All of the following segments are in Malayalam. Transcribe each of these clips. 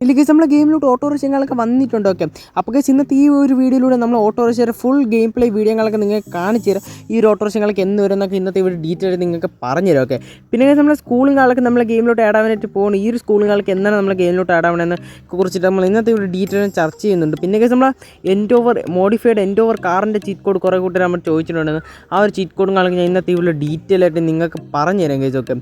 ഇല്ല നമ്മൾ ഗെയിമിലോട്ട് ഓട്ടോറിക്ഷങ്ങളൊക്കെ വന്നിട്ടുണ്ട് ഓക്കെ അപ്പോൾ ഗേസ് ഇന്നത്തെ ഈ ഒരു വീഡിയോയിലൂടെ നമ്മൾ ഓട്ടോറിക്ഷയുടെ ഫുൾ ഗെയിം പ്ലേ വീഡിയോകളൊക്കെ നിങ്ങൾക്ക് കാണിച്ചു തരാം. ഈ ഒരു ഓട്ടോറിക്ഷകളൊക്കെ എന്ന് വരുന്നൊക്കെ ഇന്നത്തെ ഒരു ഡീറ്റെയിൽ നിങ്ങൾക്ക് പറഞ്ഞു തരാം ഓക്കെ പിന്നെ guys നമ്മളെ സ്കൂളുകളൊക്കെ നമ്മൾ ഗെയിമിലോട്ട് ആഡ് ആവാനായിട്ട് പോകണം ഈ ഒരു സ്കൂളുകളൊക്കെ എന്താണ് നമ്മൾ ഗെയിമിലോട്ട് ആഡ് ആവണമെന്ന് കുറിച്ചിട്ട് നമ്മൾ ഇന്നത്തെ ഒരു ഡീറ്റെയിൽ ചർച്ച ചെയ്യുന്നുണ്ട്. പിന്നെ ഗേസ് നമ്മൾ Endeavour modified Endeavour കാറിന്റെ ചീറ്റ് കോഡ് കുറേ കൂട്ടർ നമ്മൾ ചോദിച്ചിട്ടുണ്ടെന്ന് ആ ഒരു ചീറ്റ് കോഡും കാലൊക്കെ ഞാൻ ഇന്നത്തെ ഇവിടെ ഡീറ്റെയിൽ ആയിട്ട് നിങ്ങൾക്ക് പറഞ്ഞു തരാം ഗേസ് ഓക്കെ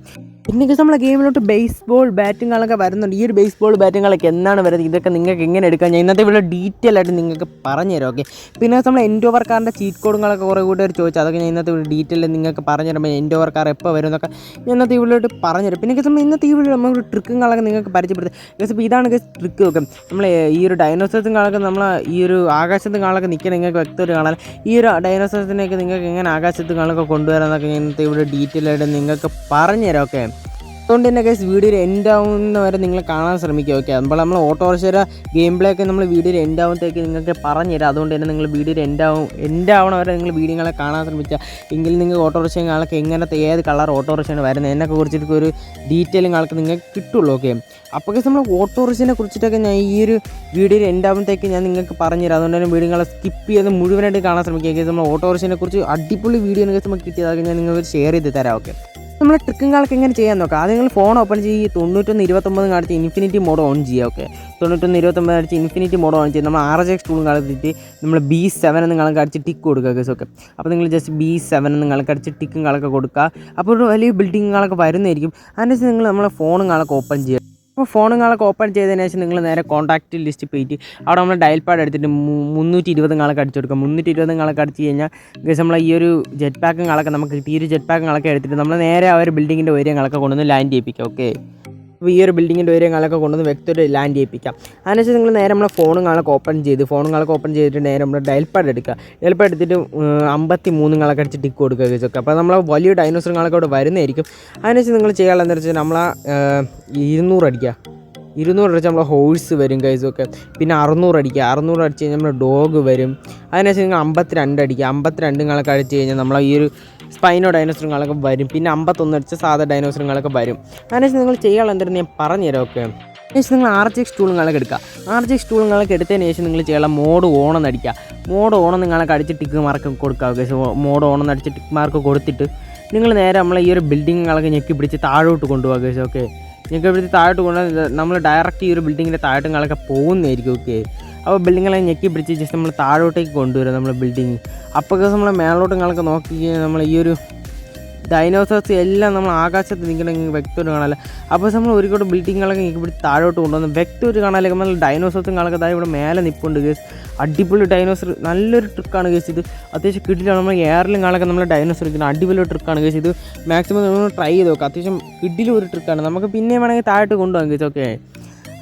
ഗേസ് നമ്മളെ ഗെയിമിലോട്ട് ബേസ്ബോൾ ബാറ്റിങ്ങുകളൊക്കെ വരുന്നുണ്ട്. ഈ ഒരു ബേസ്ബോൾ ബാറ്റിങ്ങുകളൊക്കെ എന്നാണ് വരുന്നത്? ഇതൊക്കെ നിങ്ങൾക്ക് എങ്ങനെ എടുക്കാം? ഞാൻ ഇന്നത്തെ ഇവിടെ ഡീറ്റെയിൽ ആയിട്ട് നിങ്ങൾക്ക് പറഞ്ഞുതരാം ഓക്കെ പിന്നെ നമ്മൾ എൻഡ് ഓവർ കാറിന്റെ ചീറ്റ് കോഡുകളൊക്കെ കുറേ കൂട്ടുകാർ ചോദിച്ചു. അതൊക്കെ ഞാൻ ഇന്നത്തെ ഇവിടെ ഡീറ്റെയിൽ നിങ്ങൾക്ക് പറഞ്ഞു തരുമ്പോൾ എൻഡ് ഓവർ കാർ എപ്പോൾ വരും എന്നൊക്കെ ഞാൻ ഇന്നത്തെ ഇവിടെ പറഞ്ഞു തരും. പിന്നെ നമ്മൾ ഇന്നത്തെ വീഡിയോ നമ്മൾ ട്രിക്കുകളൊക്കെ നിങ്ങൾക്ക് പരിചയപ്പെടുത്തുക ഗസ് ഇപ്പോൾ ഇതാണ് ട്രിക്ക് ഒക്കെ നമ്മൾ ഈ ഒരു ഡൈനോസേഴ്സുകളൊക്കെ നമ്മൾ ഈ ഒരു ആകാശത്തും കാണൊക്കെ നിൽക്കാൻ നിങ്ങൾക്ക് വ്യക്തമായിട്ട് കാണാൻ ഈ ഒരു ഡൈനോസേഴ്സിനെയൊക്കെ നിങ്ങൾക്ക് എങ്ങനെ ആകാശത്ത് കാണൊക്കെ കൊണ്ടുവരാമെന്നൊക്കെ ഞാൻ ഇന്നത്തെ ഇവിടെ ഡീറ്റെയിൽ ആയിട്ട് നിങ്ങൾക്ക് പറഞ്ഞുതരാം ഓക്കെ അതുകൊണ്ട് തന്നെ ഗൈസ് വീഡിയോ എൻഡ് ആവുന്ന വരെ നിങ്ങൾ കാണാൻ ശ്രമിക്കുക ഓക്കെ അപ്പോൾ നമ്മൾ ഓട്ടോറിക്ഷയുടെ ഗെയിം പ്ലേ ഒക്കെ നമ്മൾ വീഡിയോ എൻഡ് ആവുമ്പോഴത്തേക്ക് നിങ്ങൾക്ക് പറഞ്ഞു തരാം. അതുകൊണ്ട് തന്നെ നിങ്ങൾ വീഡിയോ എൻഡ് ആവും എൻഡ് ആവണ വരെ നിങ്ങൾ വീഡിയോകളെ കാണാൻ ശ്രമിക്കുക. എങ്കിൽ നിങ്ങൾ ഓട്ടോറിക്ഷ ആൾക്ക് എങ്ങനത്തെ ഏത് കളർ ഓട്ടോറിക്ഷയാണ് വരുന്നത് എന്നൊക്കെ കുറിച്ചിട്ട് ഒരു ഡീറ്റെയിലിംഗ് ആൾക്ക് നിങ്ങൾക്ക് കിട്ടുള്ളൂ ഓക്കെ അപ്പോൾ നമ്മൾ ഓട്ടോറിക്ഷനെ കുറിച്ചിട്ടൊക്കെ ഞാൻ ഈ ഒരു വീഡിയോ എൻഡ് ആകുമ്പോഴത്തേക്ക് ഞാൻ നിങ്ങൾക്ക് പറഞ്ഞു തരാം. അതുകൊണ്ട് തന്നെ വീഡിയോകളെ സ്കിപ്പ് ചെയ്ത് മുഴുവനായിട്ട് കാണാൻ ശ്രമിക്കുക നമ്മൾ ഓട്ടോറിക്ഷനെ കുറിച്ച് അടിപൊളി വീഡിയോ ഗൈസ് നമുക്ക് കിട്ടിയതൊക്കെ ഞാൻ നിങ്ങൾക്ക് ഷെയർ ചെയ്ത് തരാം ഓക്കെ നമ്മൾ ട്രിക്കും കാലൊക്കെ എങ്ങനെ ചെയ്യാൻ നോക്കാം. ആദ്യം നിങ്ങൾ ഫോൺ ഓപ്പൺ ചെയ്ത് തൊണ്ണൂറ്റൊന്ന് ഇരുപത്തൊമ്പത് കാണിച്ച് ഇൻഫിനിറ്റി മോഡ് ഓൺ ചെയ്യുക ഓക്കെ തൊണ്ണൂറ്റൊന്ന് ഇരുപത്തൊമ്പത് കാണിച്ച് ഇൻഫിനിറ്റി മോഡ് ഓൺ ചെയ്ത് നമ്മൾ ആർ ജെ എക്സ് ടൂളും കളിച്ചിട്ട് നമ്മൾ ബി സെവൻ എന്ന് കടിച്ച് ടിക്ക് കൊടുക്കുക ഗസ് ഓക്കെ അപ്പോൾ നിങ്ങൾ ജസ്റ്റ് ബി സെവൻ എന്ന് നിങ്ങൾ കടിച്ച് ടിക്കും കളൊക്കെ കൊടുക്കുക. അപ്പോൾ ഒരു വലിയ ബിൽഡിങ്ങുകളൊക്കെ വരുന്നതായിരിക്കും. അതിനനുസരിച്ച് നിങ്ങൾ നമ്മളെ ഫോണും കാളൊക്കെ ഓപ്പൺ ചെയ്യുക അപ്പോൾ ഫോണുകളൊക്കെ ഓപ്പൺ ചെയ്തതിന് ശേഷം നിങ്ങൾ നേരെ കോൺടാക്റ്റ് ലിസ്റ്റ് പോയിട്ട് അവിടെ നമ്മൾ ഡയൽ പാഡ് എടുത്തിട്ട് മുന്നൂറ്റി ഇരുപത് കാളൊക്കെ അടിച്ചു കൊടുക്കുക മുന്നൂറ്റി ഇരുപത് കാളൊക്കെ അടിച്ച് കഴിഞ്ഞാൽ ഗസ് നമ്മൾ ഈ ഒരു ജെറ്റ് പാക്കുകളൊക്കെ നമുക്ക് കിട്ടി ഈ ഒരു ജെറ്റ് പാക്കുകളൊക്കെ എടുത്തിട്ട് നമ്മൾ നേരെ ആ ഒരു ബിൽഡിങ്ങിന്റെ ഉയരങ്ങളൊക്കെ കൊണ്ടുവന്ന് ലാൻഡ് ചെയ്യിപ്പിക്കുക ഓക്കെ അപ്പോൾ ഈ ഒരു ബിൽഡിങ്ങിന്റെ ഉയരങ്ങളൊക്കെ കൊണ്ടുവന്ന് വ്യക്തമായിട്ട് ലാൻഡ് ചെയ്യിപ്പിക്കാം. അതിനുശേഷം നിങ്ങൾ നേരെ നമ്മളെ ഫോണും ഫോണുകളൊക്കെ ഓപ്പൺ ചെയ്ത് ഫോണും ഫോണുകളൊക്കെ ഓപ്പൺ ചെയ്തിട്ട് നേരെ നമ്മുടെ ഡയൽ പാഡ് എടുക്കുക. ഡയൽ പാഡ് എടുത്തിട്ട് അമ്പത്തി മൂന്നുകളൊക്കെ അടിച്ച് ടിക്ക് കൊടുക്കുക ഗസൊക്കെ അപ്പോൾ നമ്മൾ വലിയ ഡൈനോസറുകളൊക്കെ അവിടെ വരുന്നതായിരിക്കും. അതിനുശേഷം നിങ്ങൾ ചെയ്യാനുള്ളത് എന്താ വെച്ചാൽ നമ്മൾ ഇരുന്നൂറ് അടിക്കുക. ഇരുന്നൂറ് അടിച്ച് നമ്മളെ ഹോഴ്സ് വരും കൈസൊക്കെ പിന്നെ അറുന്നൂറ് അടിക്കുക. അറുന്നൂറ് അടിച്ച് കഴിഞ്ഞാൽ നമ്മുടെ ഡോഗ് വരും. അതിനുശേഷം നിങ്ങൾ അമ്പത്തിരണ്ട് അടിക്കുക. അമ്പത്തിരണ്ട് നിങ്ങളൊക്കെ അടിച്ച് കഴിഞ്ഞാൽ നമ്മളെ ഈ ഒരു സ്പൈനോ ഡൈനോസറുകളൊക്കെ വരും. പിന്നെ അമ്പത്തൊന്ന് അടിച്ച സാധാ ഡൈനോസറുകളൊക്കെ വരും. അതിനുശേഷം നിങ്ങൾ ചെയ്യാനുള്ള എന്തെങ്കിലും ഞാൻ പറഞ്ഞുതരാം ഓക്കെ ശേഷം നിങ്ങൾ ആർ ജി എക്സ് ടൂളുകളൊക്കെ എടുക്കുക. ആർ ജി എക്സ് ടൂളുകളൊക്കെ എടുത്തതിന് ശേഷം നിങ്ങൾ ചെയ്യാനുള്ള മോഡ് ഓണെന്ന് അടിക്കുക. മോഡ് ഓണം നിങ്ങളൊക്കെ അടിച്ച് ടിക്ക് മാർക്ക് കൊടുക്കുക. മോഡ് ഓണം അടിച്ച് ടിക്ക് മാർക്ക് കൊടുത്തിട്ട് നിങ്ങൾ നേരെ നമ്മളെ ഈ ഒരു ബിൽഡിങ്ങുകളൊക്കെ ഞെക്കി പിടിച്ച് താഴോട്ട് കൊണ്ടുപോകുക ഗൈസ് ഓക്കെ ഞെക്കി പിടിച്ച് താഴോട്ട് കൊണ്ട് നമ്മൾ ഡയറക്റ്റ് ഈ ഒരു ബിൽഡിങ്ങിന്റെ താഴോട്ടുകളൊക്കെ പോകുന്നതായിരിക്കും ഓക്കെ അപ്പോൾ ബിൽഡിങ്ങെല്ലാം ഞെക്കി പിടിച്ച് ജസ്റ്റ് നമ്മൾ താഴോട്ടേക്ക് കൊണ്ടുവരും നമ്മൾ ബിൽഡിങ് അപ്പോൾ നമ്മൾ മേളോട്ടുകളൊക്കെ നോക്കി കഴിഞ്ഞാൽ നമ്മൾ ഈ ഒരു ഡൈനോസേഴ്സ് എല്ലാം നമ്മൾ ആകാശത്ത് നിൽക്കണമെങ്കിൽ വ്യക്തമായിട്ട് കാണാല്ല? അപ്പോൾ നമ്മൾ ഒരു കൂടെ ബിൽഡിങ്ങുകളൊക്കെ ഞെക്കി പിടിച്ച് താഴോട്ട് കൊണ്ടുവന്ന് വ്യക്തമായിട്ട് കാണാല്ലേ? നമ്മൾ ഡൈനോസേഴ്സും കാണൊക്കെ ദാ ഇവിടെ മേലെ നിൽപ്പുണ്ട് കേസ് അടിപൊളി ഡൈനോസർ നല്ലൊരു ട്രിക്കാണ് കേസ് ഇത്. അത്യാവശ്യം കിഡിലാണ് നമ്മൾ എയറിലും കാണൊക്കെ നമ്മൾ ഡൈനോസർ ഇരിക്കുന്നത് അടിപൊളി ട്രിക്കാണ് കേസ് ഇത്. മാക്സിമം നമ്മൾ ട്രൈ ചെയ്ത് നോക്കാം. അത്യാവശ്യം കിഡിലും ഒരു ട്രിക്കാണ് നമുക്ക് പിന്നെ വേണമെങ്കിൽ താഴോട്ട് കൊണ്ടുപോകാം കേസ് ഓക്കെ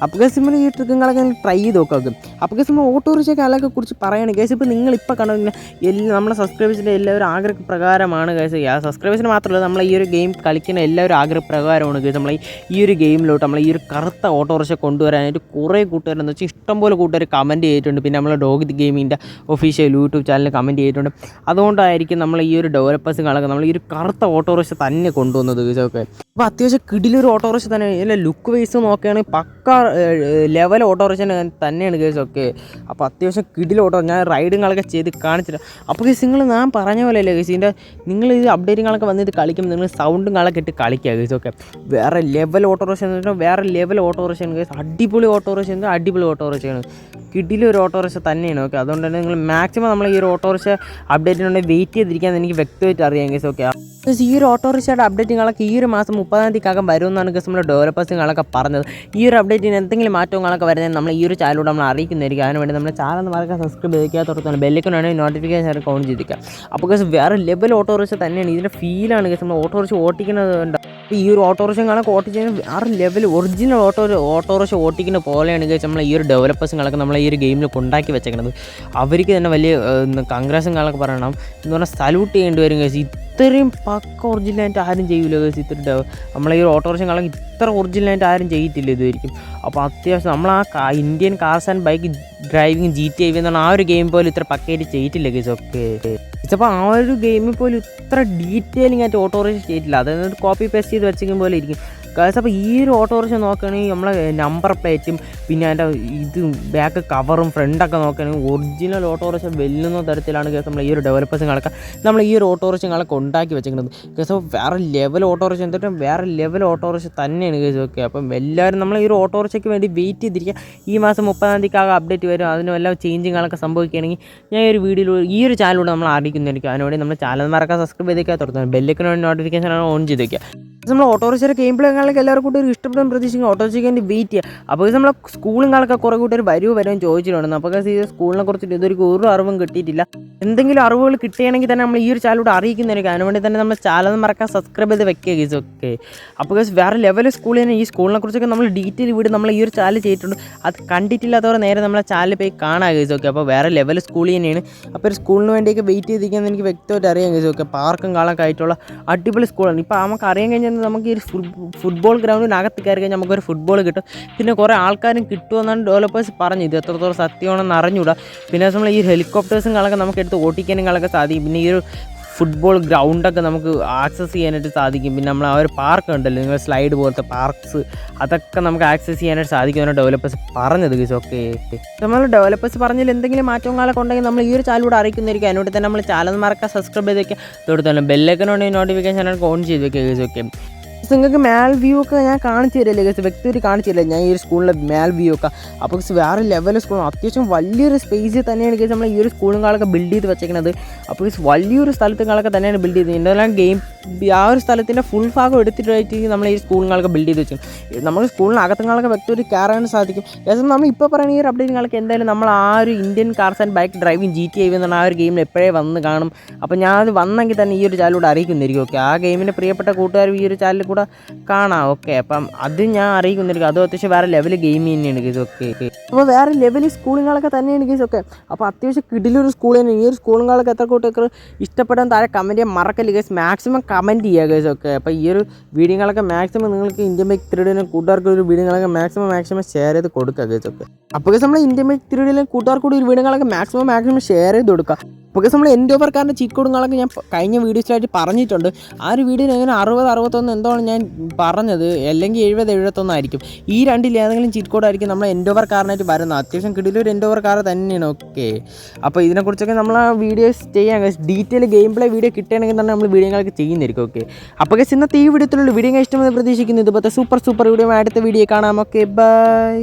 അപ്പോൾ കേസ് നമ്മൾ ഈ ട്രിക്കുകളൊക്കെ നിങ്ങൾ ട്രൈ ചെയ്ത് നോക്കാം അപ്പോൾ കേസ് നമ്മൾ ഓട്ടോറിക്ഷ അതൊക്കെ കുറിച്ച് പറയുകയാണ് കേസ് ഇപ്പോൾ നിങ്ങൾ ഇപ്പോൾ കണ്ടു എല്ലാ നമ്മുടെ സബ്സ്ക്രൈബേഴ്സിന്റെ എല്ലാവരും ആഗ്രഹപ്രകാരമാണ് കേസ് ആ സബ്സ്ക്രൈബേഴ്സിന് മാത്രമല്ല നമ്മൾ ഈ ഒരു ഗെയിം കളിക്കുന്ന എല്ലാവരും ആഗ്രഹപ്രകാരമാണ് കേസ് നമ്മൾ ഈ ഒരു ഗെയിമിലോട്ട് നമ്മൾ ഈ ഒരു കറുത്ത ഓട്ടോറിക്ഷ കൊണ്ടുവരാനായിട്ട് കുറേ കൂട്ടുകാരെന്ന് വെച്ചാൽ ഇഷ്ടംപോലെ കൂട്ടുകാർ കമന്റ് ചെയ്തിട്ടുണ്ട്. പിന്നെ നമ്മൾ ഡോഗ് ഗെയിമിന്റെ ഒഫീഷ്യൽ യൂട്യൂബ് ചാനലിൽ കമന്റ് ചെയ്തിട്ടുണ്ട്. അതുകൊണ്ടായിരിക്കും നമ്മൾ ഈ ഒരു ഡെവലപ്പേഴ്സുകളൊക്കെ നമ്മൾ ഈ ഒരു കറുത്ത ഓട്ടോറിക്ഷ തന്നെ കൊണ്ടുവന്നത് ഇതൊക്കെ അപ്പോൾ അത്യാവശ്യം കിടിലൊരു ഓട്ടോറിക്ഷ തന്നെ. അല്ല ലുക്ക് വൈസ് നോക്കുകയാണെങ്കിൽ പക്ക ലെവൽ ഓട്ടോറിക്ഷ തന്നെയാണ് കേസ് ഒക്കെ. അപ്പോൾ അത്യാവശ്യം കിടിൽ ഓട്ടോ ഞാൻ റൈഡുകളൊക്കെ ചെയ്ത് കാണിച്ചിട്ട്. അപ്പോൾ കേസ് നിങ്ങൾ ഞാൻ പറഞ്ഞ പോലെ അല്ലേ കേസ് ഇതിന്റെ നിങ്ങൾ ഇത് അപ്ഡേറ്റുകളൊക്കെ വന്നിട്ട് കളിക്കുമ്പോൾ നിങ്ങൾ സൗണ്ടും കളൊക്കെ ഇട്ട് കളിക്കുക കേസ് ഒക്കെ. വേറെ ലെവൽ ഓട്ടോറിക്ഷ എന്ന് വെച്ചാൽ വേറെ ലെവൽ ഓട്ടോറിക്ഷയാണ് കേസ് അടിപൊളി ഓട്ടോറിക്ഷ എന്ന് അടിപൊളി ഓട്ടോറിക്ഷയാണ് കിടിലൊരു ഓട്ടോറിക്ഷ തന്നെയാണ് ഓക്കെ അതുകൊണ്ട് തന്നെ നിങ്ങൾ മാക്സിമം നമ്മൾ ഈ ഒരു ഓട്ടോറിക്ഷ അപ്ഡേറ്റിനുണ്ടെങ്കിൽ വെയിറ്റ് ചെയ്തിരിക്കാൻ എനിക്ക് വ്യക്തമായിട്ട് അറിയാം കേസ് ഓക്കെ ഈ ഒരു ഓട്ടോറിക്ഷയുടെ അപ്ഡേറ്റുകളൊക്കെ ഈ ഒരു മാസം മുപ്പതാം തീയതിക്കകം വരുമെന്നാണ് ഗസ് നമ്മുടെ ഡെവലപ്പേഴ്സുകളൊക്കെ പറഞ്ഞത്. ഈ ഒരു അപ്ഡേറ്റിന് എന്തെങ്കിലും മാറ്റങ്ങളൊക്കെ വരുന്നത് നമ്മൾ ഈ ഒരു ചാനലിലൂടെ നമ്മൾ അറിയിക്കുന്നതായിരിക്കും. അതിന് വേണ്ടി നമ്മുടെ ചാനൽ എന്ന് പറയുക സബ്സ്ക്രൈബ് ചെയ്തിരിക്കുക തുടർന്ന് ബെല്ലിക്കൊണ്ടാണെങ്കിൽ നോട്ടിഫിക്കേഷൻ ഒക്കെ ഓൺ ചെയ്തിരിക്കുക അപ്പോൾ ഗസ് വേറെ ലെവൽ ഓട്ടോറിക്ഷ തന്നെയാണ്. ഇതിന്റെ ഫീലാണ് ഗസ് നമ്മൾ ഓട്ടോറിക്ഷ ഓട്ടിക്കുന്നത് അപ്പോൾ ഈ ഒരു ഓട്ടോറിക്ഷകളൊക്കെ ഓട്ടിച്ച് വേറെ ലെവൽ ഒറിജിനൽ ഓട്ടോ ഓട്ടോറിക്ഷ ഓട്ടിക്കുന്ന പോലെയാണ് ഗസ് നമ്മൾ ഈ ഒരു ഡെവലപ്പേഴ്സുകളൊക്കെ നമ്മളെ ഈ ഒരു ഗെയിമിൽ കൊണ്ടാക്കി വെച്ചേക്കുന്നത് അവർക്ക് തന്നെ വലിയ കൺഗ്രാസുകളൊക്കെ പറയണം. എന്ന് പറഞ്ഞാൽ സല്യൂട്ട് ചെയ്യേണ്ടി വരും ഗസ് ഇത്രയും പക്ക ഒറിജിനലായിട്ട് ആരും ചെയ്യില്ല ഗസ് ഇത്ര ഡെവ- നമ്മളെ ഈ ഓട്ടോറിക്ഷൻ ഓട്ടോറിക്ഷകളൊക്കെ ഇത്ര ഒറിജിനലായിട്ട് ആരും ചെയ്യത്തില്ല ഇതുവരിക്കും അപ്പോൾ അത്യാവശ്യം നമ്മൾ ആ Indian cars and bike driving G T I എന്നാണ് ആ ഒരു ഗെയിം പോലും ഇത്ര പക്കയായിട്ട് ചെയ്തിട്ടില്ല ഗസ് ഒക്കെ. അപ്പോൾ ആ ഒരു ഗെയിമിൽ പോലും ഇത്ര ഡീറ്റെയിലിംഗ് ആയിട്ട് ഓട്ടോറിക്ഷൻ ചെയ്തിട്ടില്ല അതായത് കോപ്പി പേസ്റ്റ് ചെയ്ത് വെച്ചെങ്കിൽ പോലെ ഇരിക്കും. ഗൈസ് അപ്പോൾ ഈ ഒരു ഓട്ടോറിക്ഷ നോക്കുകയാണെങ്കിൽ നമ്മളെ നമ്പർ പ്ലേറ്റും പിന്നെ അതിന്റെ ഇത് ബാക്ക് കവറും ഫ്രണ്ടൊക്കെ നോക്കുകയാണെങ്കിൽ ഒറിജിനൽ ഓട്ടോറിക്ഷ വെല്ലുന്ന തരത്തിലാണ് കേസ് നമ്മൾ ഈ ഒരു ഡെവലപ്പേഴ്സുകളൊക്കെ നമ്മൾ ഈ ഒരു ഓട്ടോറിക്ഷ കളൊക്കെ ഉണ്ടാക്കി വെച്ചിരിക്കുന്നത്. കേസ് അപ്പോൾ വേറെ ലെവൽ ഓട്ടോറിക്ഷ എന്തായാലും വേറെ ലെവൽ ഓട്ടോറിക്ഷ തന്നെയാണ് കേസ് ഓക്കെ അപ്പം എല്ലാവരും നമ്മൾ ഈ ഒരു ഓട്ടോറിക്ഷയ്ക്ക് വേണ്ടി വെയിറ്റ് ചെയ്തിരിക്കുക. ഈ മാസം മുപ്പതാം തീയതിക്കാകെ അപ്ഡേറ്റ് വരും. അതിന് വല്ല ചേഞ്ചിങ്ങുകളൊക്കെ സംഭവിക്കുകയാണെങ്കിൽ ഞാൻ ഈ ഒരു വീഡിയോയിൽ ഈ ഒരു ചാനലിലൂടെ നമ്മൾ അറിയിക്കുന്നതായിരിക്കും അതിനുവേണ്ടി നമ്മൾ ചാനൽ മറക്കാൻ സബ്സ്ക്രൈബ് ചെയ്തേക്കാൻ തുടങ്ങുന്നത് ബെല്ലിക്കിന് വേണ്ടി നോട്ടിഫിക്കേഷൻ ഓൺ ചെയ്തേക്കുക. നമ്മൾ ഓട്ടോറിക്ഷയുടെ ഗെയിം പ്ലേകളൊക്കെ എല്ലാവർക്കും കൂടി ഒരു ഇഷ്ടപ്പെടുന്ന പ്രതീക്ഷിക്കും ഓട്ടോ ചെയ്യാൻ. വെയിറ്റ് ചെയ്യുക അപ്പോൾ നമ്മൾ സ്കൂളുകളൊക്കെ കുറേ കൂട്ടർ ഒരു വരുമോ ചോദിച്ചിട്ടുണ്ട് അപ്പോൾ ഈ സ്കൂളിനെ കുറിച്ചിട്ട് ഇതൊരു ഒരു അറിവും കിട്ടിയിട്ടില്ല. എന്തെങ്കിലും അറിവുകൾ കിട്ടുകയാണെങ്കിൽ തന്നെ നമ്മൾ ഈ ഒരു ചാനലിലൂടെ അറിയിക്കുന്നതായിരിക്കും. അതിനുവേണ്ടി തന്നെ നമ്മൾ ചാനൽ മറക്കാൻ സബ്സ്ക്രൈബ് ചെയ്ത് വെക്കുക ഓക്കെ അപ്പോൾ വേറെ ലെവൽ സ്കൂളിൽ തന്നെ ഈ സ്കൂളിനെ കുറിച്ചൊക്കെ നമ്മൾ ഡീറ്റെയിൽ വീട് നമ്മൾ ഈ ഒരു ചാനൽ ചെയ്തിട്ടുണ്ട്. അത് കണ്ടിട്ടില്ലാത്തവർ നേരെ നമ്മളെ ചാനൽ പോയി കാണാൻ ഗീസ് ഓക്കെ അപ്പോൾ വേറെ ലെവൽ സ്കൂളിൽ തന്നെയാണ്. അപ്പോൾ ഒരു സ്കൂളിന് വേണ്ടിയൊക്കെ വെയിറ്റ് ചെയ്തിരിക്കുന്നത് എനിക്ക് വ്യക്തമായിട്ട് അറിയാം ഗീസ് ഓക്കെ പാർക്കും കാളൊക്കെ ആയിട്ടുള്ള അടിപൊളി സ്കൂളാണ് ഇപ്പോൾ നമുക്ക് അറിയാൻ കഴിഞ്ഞാൽ നമുക്ക് ഈ ഒരു ഫുട്ബോൾ ഗ്രൗണ്ടിനകത്ത് കയറി കഴിഞ്ഞാൽ നമുക്കൊരു ഫുട്ബോൾ കിട്ടും. പിന്നെ കുറേ ആൾക്കാരും കിട്ടുമെന്നാണ് ഡെവലപ്പേഴ്സ് പറഞ്ഞു ഇത് എത്രത്തോളം സത്യമാണെന്ന് അറിഞ്ഞൂടാ. പിന്നെ നമ്മൾ ഈ ഹെലികോപ്റ്റേഴ്സും കളൊക്കെ നമുക്ക് എടുത്ത് ഓട്ടിക്കാനും കളൊക്കെ സാധിക്കും. പിന്നെ ഈ ഒരു ഫുട്ബോൾ ഗ്രൗണ്ടൊക്കെ നമുക്ക് ആക്സസ് ചെയ്യാനായിട്ട് സാധിക്കും. പിന്നെ നമ്മൾ ആ ഒരു പാർക്ക് ഉണ്ടല്ലോ നിങ്ങൾ സ്ലൈഡ് പോലത്തെ പാർക്ക്സ് അതൊക്കെ നമുക്ക് ആക്സസ് ചെയ്യാനായിട്ട് സാധിക്കുമെന്ന് ഡെവലപ്പേഴ്സ് പറഞ്ഞത് ഗീസ് ഓക്കെ നമ്മൾ ഡെവലപ്പേഴ്സ് പറഞ്ഞതിൽ എന്തെങ്കിലും മാറ്റങ്ങളൊക്കെ ഉണ്ടെങ്കിൽ നമ്മൾ ഈ ഒരു ചാലിലൂടെ അറിയിക്കുന്നതായിരിക്കും. അതിനോട് തന്നെ നമ്മൾ ചാനൽ മറക്കാൻ സബ്സ്ക്രൈബ് ചെയ്ത് വെക്കുക തൊട്ട് തന്നെ ബെല്ലൈക്കനുണ്ടെങ്കിൽ നോട്ടിഫിക്കേഷൻ ഓൺ ചെയ്ത് വെക്കുക ഗീസ് ഓക്കെ നിങ്ങൾക്ക് മേൽ വ്യൂ ഒക്കെ ഞാൻ കാണിച്ചു തരില്ലേ ഗസ് വ്യക്തിയായിട്ട് കാണിച്ചു തരില്ല? ഞാൻ ഈ ഒരു സ്കൂളിലെ മേൽ വ്യൂ ഒക്കെ. അപ്പോൾ വേറെ ലെവൽ സ്കൂൾ അത്യാവശ്യം വലിയൊരു സ്പേസിൽ തന്നെയാണ് ഗസ് നമ്മൾ ഈ ഒരു സ്കൂളും കാളൊക്കെ ബിൽഡ് ചെയ്ത് വെച്ചേക്കുന്നത് അപ്പോൾ വലിയൊരു സ്ഥലത്തുകളൊക്കെ തന്നെയാണ് ബിൽഡ് ചെയ്തത് എന്തെല്ലാം ഗെയിം ആ ഒരു സ്ഥലത്തിന്റെ ഫുൾ ഭാഗം എടുത്തിട്ടായിട്ട് നമ്മൾ ഈ സ്കൂളുകളൊക്കെ ബിൽഡ് ചെയ്ത് വെച്ചു നമ്മൾ സ്കൂളിനകത്തുങ്ങളൊക്കെ വ്യക്തിയായിട്ട് കയറാൻ സാധിക്കും. ഏകദേശം നമ്മൾ ഇപ്പോൾ പറയുന്ന ഈ ഒരു അപ്ഡേറ്റുകളൊക്കെ എന്തായാലും നമ്മൾ ആ ഒരു Indian cars and bike driving G T I എന്നുള്ള ആ ഒരു ഗെയിമിൽ എപ്പോഴേ വന്ന് കാണും? അപ്പോൾ ഞാൻ അത് വന്നെങ്കിൽ തന്നെ ഈ ഒരു ചാനലിലൂടെ അറിയിക്കുന്നിരിക്കും ഓക്കെ ആ ഗെയിമിന്റെ പ്രിയപ്പെട്ട കൂട്ടുകാരും ഈ ഒരു ചാനലിൽ കൂടെ കാണാം ഓക്കെ അപ്പം അത് ഞാൻ അറിയിക്കുന്നിരിക്കും അതും അത്യാവശ്യം വേറെ ലെവൽ ഗെയിം തന്നെയാണ് ഗീസ് ഓക്കെ അപ്പോൾ വേറെ ലെവൽ സ്കൂളുകളൊക്കെ തന്നെയാണ് ഗീസ് ഓക്കെ അപ്പോൾ അത്യാവശ്യം കിടിലൊരു സ്കൂൾ തന്നെയാണ്. ഈ ഒരു സ്കൂളുകളൊക്കെ എത്ര കൂട്ടൊക്കെ ഇഷ്ടപ്പെടാൻ താഴെ കമന്റ് ചെയ്യാൻ മറക്കല്ല ഗീസ് മാക്സിമം കമന്റ് ചെയ്യുക ഗേസ് ഒക്കെ. അപ്പോൾ ഈ ഒരു വീഡിയോകളൊക്കെ മാക്സിമം നിങ്ങൾക്ക് ഇന്ത്യൻ ബൈക്ക് ത്രീഡിന് കൂട്ടുകാർക്ക് ഒരു വീഡിയോകളൊക്കെ മാക്സിമം മാക്സിമം ഷെയർ ചെയ്ത് കൊടുക്കുക ഗേസ് ഒക്കെ. അപ്പോൾ ഗൈസ് നമ്മൾ ഇന്ത്യൻ ബൈക്ക് ത്രീഡിലെ കൂട്ടുകാർക്ക് കൂടി ഒരു വീഡിയോകളൊക്കെ മാക്സിമം മാക്സിമം ഷെയർ ചെയ്ത് കൊടുക്കുക അപ്പോൾ നമ്മൾ എന്റെ ഓഫർക്കാരന്റെ ചീറ്റ് കോഡുകളൊക്കെ ഞാൻ കഴിഞ്ഞ വീഡിയോസിലായിട്ട് പറഞ്ഞിട്ടുണ്ട്. ആ ഒരു വീഡിയോയിൽ എങ്ങനെ അറുപത് അറുപത്തൊന്ന് എന്തോ ഞാൻ പറഞ്ഞത്? അല്ലെങ്കിൽ എഴുപത് എഴുപത്തൊന്നായിരിക്കും ഈ രണ്ടിൽ ഏതെങ്കിലും ചീറ്റ് കോഡായിരിക്കും നമ്മൾ എന്റെ കാറിനായിട്ട് വരുന്നത്. അത്യാവശ്യം കിടിലൊരു എന്റെ കാർ തന്നെയാണ്. ഓക്കെ അപ്പോൾ ഇതിനെക്കുറിച്ചൊക്കെ നമ്മൾ ആ വീഡിയോസ് ചെയ്യാൻ ഡീറ്റെയിൽ ഗെയിം പ്ലേ വീഡിയോ കിട്ടുകയാണെങ്കിൽ തന്നെ നമ്മൾ വീഡിയോകളൊക്കെ ചെയ്യുന്നതായിരിക്കും. ഓക്കെ അപ്പോൾ ഗസ് ഇന്നത്തെ ഈ വീഡിയോത്തിലുള്ള വീഡിയോ ഇഷ്ടമെന്ന് പ്രതീക്ഷിക്കുന്നു. ഇതുപോലത്തെ സൂപ്പർ സൂപ്പർ വീഡിയോ അടുത്ത വീഡിയോ കാണാം. Okay bye